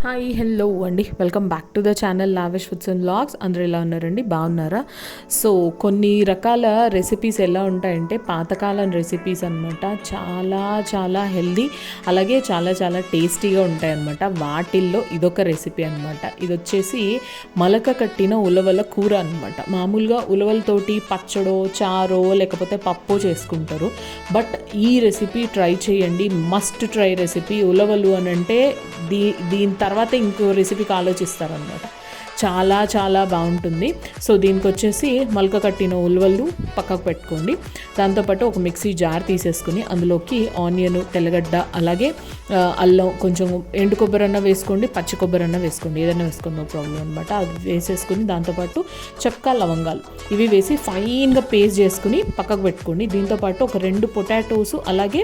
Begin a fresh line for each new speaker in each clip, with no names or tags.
Hi hello అండి. Welcome back to the channel Lavish Foods and Vlogs అందరూ ఎలా ఉన్నారండి? బాగున్నారా? సో కొన్ని రకాల రెసిపీస్ ఎలా ఉంటాయంటే పాతకాలం రెసిపీస్ అనమాట చాలా చాలా హెల్దీ అలాగే చాలా చాలా టేస్టీగా ఉంటాయి అనమాట వాటిల్లో ఇదొక రెసిపీ అనమాట ఇది వచ్చేసి మలక కట్టిన ఉలవల కూర అనమాట మామూలుగా ఉలవలతోటి పచ్చడో చారో లేకపోతే పప్పు చేసుకుంటారు. బట్ ఈ రెసిపీ ట్రై చేయండి. మస్ట్ ట్రై రెసిపీ ఉలవలు అని అంటే దీ దీంతో తర్వాత ఇంకో రెసిపీకి ఆలోచిస్తారనమాట చాలా చాలా బాగుంటుంది. సో దీనికి వచ్చేసి మలక కట్టిన ఉల్వలు పక్కకు పెట్టుకోండి. దాంతోపాటు ఒక మిక్సీ జార్ తీసేసుకుని అందులోకి ఆనియన్ తెల్లగడ్డ అలాగే అల్లం కొంచెం ఎండు కొబ్బరి అన్న వేసుకోండి పచ్చి కొబ్బరి అన్న వేసుకోండి. ఏదైనా వేసుకోండి నో ప్రాబ్లం అనమాట అది వేసేసుకుని దాంతోపాటు చెక్క లవంగాలు. ఇవి వేసి ఫైన్గా పేస్ట్ చేసుకుని పక్కకు పెట్టుకోండి. దీంతోపాటు ఒక రెండు పొటాటోస్ అలాగే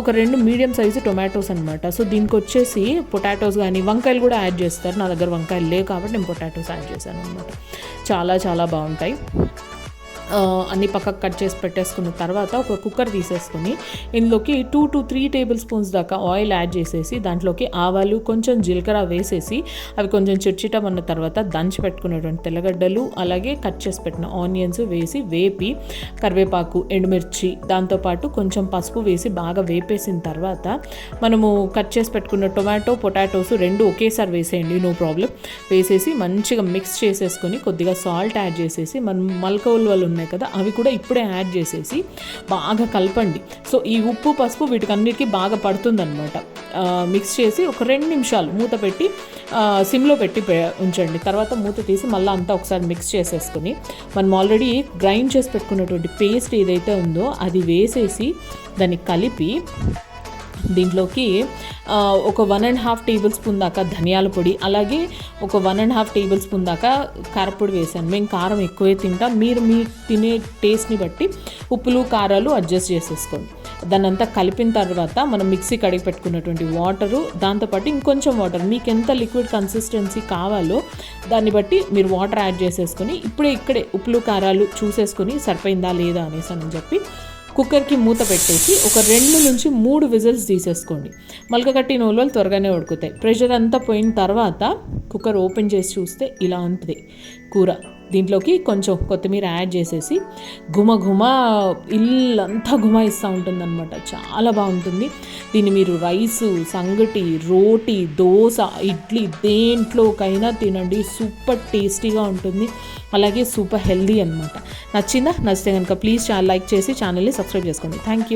ఒక రెండు మీడియం సైజు టొమాటోస్ అనమాట సో దీనికి వచ్చేసి పొటాటోస్ కానీ వంకాయలు కూడా యాడ్ చేస్తారు. నా దగ్గర వంకాయలు లేవు కాబట్టి నేను పొటాటో పొటాటోస్ యాడ్ చేశాను అనమాట చాలా చాలా బాగుంటాయి. అన్ని పక్కకు కట్ చేసి పెట్టేసుకున్న తర్వాత ఒక కుక్కర్ తీసేసుకుని ఇందులోకి two to three tablespoons దాకా ఆయిల్ యాడ్ చేసేసి దాంట్లోకి ఆవాలు కొంచెం జీలకర్ర వేసేసి అవి కొంచెం చిట్చిటమన్న తర్వాత దంచి పెట్టుకున్నటువంటి తెల్లగడ్డలు అలాగే కట్ చేసి పెట్టిన ఆనియన్స్ వేసి వేపి కరివేపాకు ఎండుమిర్చి దాంతోపాటు కొంచెం పసుపు వేసి బాగా వేపేసిన తర్వాత మనము కట్ చేసి పెట్టుకున్న టొమాటో పొటాటోస్ రెండు ఒకేసారి వేసేయండి నో ప్రాబ్లం వేసేసి మంచిగా మిక్స్ చేసేసుకొని కొద్దిగా సాల్ట్ యాడ్ చేసేసి మనం మల్క వాళ్ళు ఉన్నాయి కదా అవి కూడా ఇప్పుడే యాడ్ చేసేసి బాగా కలపండి. సో ఈ ఉప్పు పసుపు వీటికన్నిటికీ బాగా పడుతుందన్నమాట. మిక్స్ చేసి ఒక రెండు నిమిషాలు మూత పెట్టి సిమ్లో పెట్టి ఉంచండి. తర్వాత మూత తీసి మళ్ళీ అంతా ఒకసారి మిక్స్ చేసేసుకుని మనం ఆల్రెడీ గ్రైండ్ చేసి పెట్టుకున్నటువంటి పేస్ట్ ఏదైతే ఉందో అది వేసేసి దాన్ని కలిపి దీంట్లోకి ఒక one and half tablespoon దాకా ధనియాల పొడి అలాగే ఒక one and half tablespoon దాకా కారపొడి వేసాను. మేము కారం ఎక్కువే తింటాం. మీరు మీ తినే టేస్ట్ని బట్టి ఉప్పులు కారాలు అడ్జస్ట్ చేసేసుకోండి. దాన్ని అంతా కలిపిన తర్వాత మనం మిక్సీ కడిగి పెట్టుకున్నటువంటి వాటరు దాంతోపాటు ఇంకొంచెం వాటర్ మీకు ఎంత లిక్విడ్ కన్సిస్టెన్సీ కావాలో దాన్ని బట్టి మీరు వాటర్ యాడ్ చేసేసుకొని ఇప్పుడే ఇక్కడే ఉప్పులు కారాలు చూసేసుకొని సరిపోయిందా లేదా అనేసి అని చెప్పి కుక్కర్కి మూత పెట్టేసి ఒక రెండు నుంచి మూడు విజిల్స్ తీసేసుకోండి. మలక కట్టిన ఉలవలు త్వరగానే ఉడుకుతాయి. ప్రెషర్ అంతా పోయిన తర్వాత కుక్కర్ ఓపెన్ చేసి చూస్తే ఇలా ఉంటుంది. కూర. దీంట్లోకి కొంచెం కొత్తిమీర యాడ్ చేసేసి ఘుమ ఘుమ ఇల్లంతా గుమాయిస్తూ ఉంటుందన్నమాట. చాలా బాగుంటుంది. దీన్ని మీరు రైసు సంగటి రోటీ దోశ ఇడ్లీ దేంట్లోకైనా తినండి. సూపర్ టేస్టీగా ఉంటుంది. అలాగే సూపర్ హెల్దీ అనమాట నచ్చిందా? నచ్చితే కనుక ప్లీజ్ లైక్ చేసి ఛానల్ని సబ్స్క్రైబ్ చేసుకోండి. Thank you